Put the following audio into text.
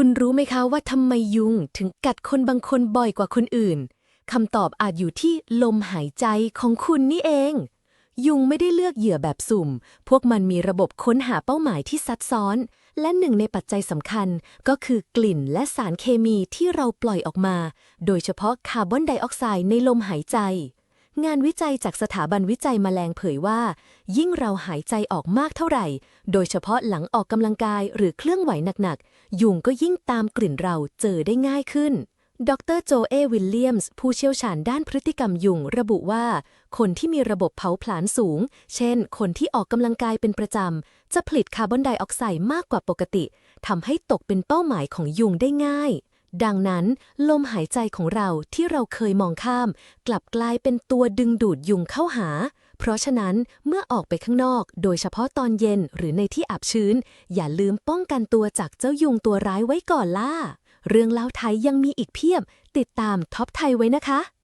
คุณรู้ไหมคะว่าทำไมยุงถึงกัดคนบางคนบ่อยกว่าคนอื่นคำตอบอาจอยู่ที่ลมหายใจของคุณนี่เอง ยุงไม่ได้เลือกเหยื่อแบบสุ่ม พวกมันมีระบบค้นหาเป้าหมายที่ซับซ้อน และหนึ่งในปัจจัยสำคัญก็คือกลิ่นและสารเคมีที่เราปล่อยออกมา โดยเฉพาะคาร์บอนไดออกไซด์ในลมหายใจ งานวิจัยจากสถาบันวิจัยแมลงเผยว่า ยิ่งเราหายใจออกมากเท่าไหร่ โดยเฉพาะหลังออกกำลังกายหรือเคลื่อนไหวหนักๆ ยุงก็ยิ่งตามกลิ่นเราเจอได้ง่ายขึ้น ดรโจเอวิลเลียมส์ผู้เชี่ยวชาญด้านพฤติกรรมยุงระบุว่า คนที่มีระบบเผาผลาญสูง เช่น คนที่ออกกำลังกายเป็นประจำ จะผลิตคาร์บอนไดออกไซด์มากกว่าปกติทำให้ตกเป็นเป้าหมายของยุงได้ง่าย ดังนั้น ลมหายใจของเราที่เราเคยมองข้าม กลับกลายเป็นตัวดึงดูดยุงเข้าหา เพราะฉะนั้นเมื่อออกไปข้างนอก โดยเฉพาะตอนเย็นหรือในที่อับชื้น อย่าลืมป้องกันตัวจากเจ้ายุงตัวร้ายไว้ก่อนล่ะเรื่องเล่าไทยยังมีอีกเพียบ ติดตามท็อปไทยไว้นะคะ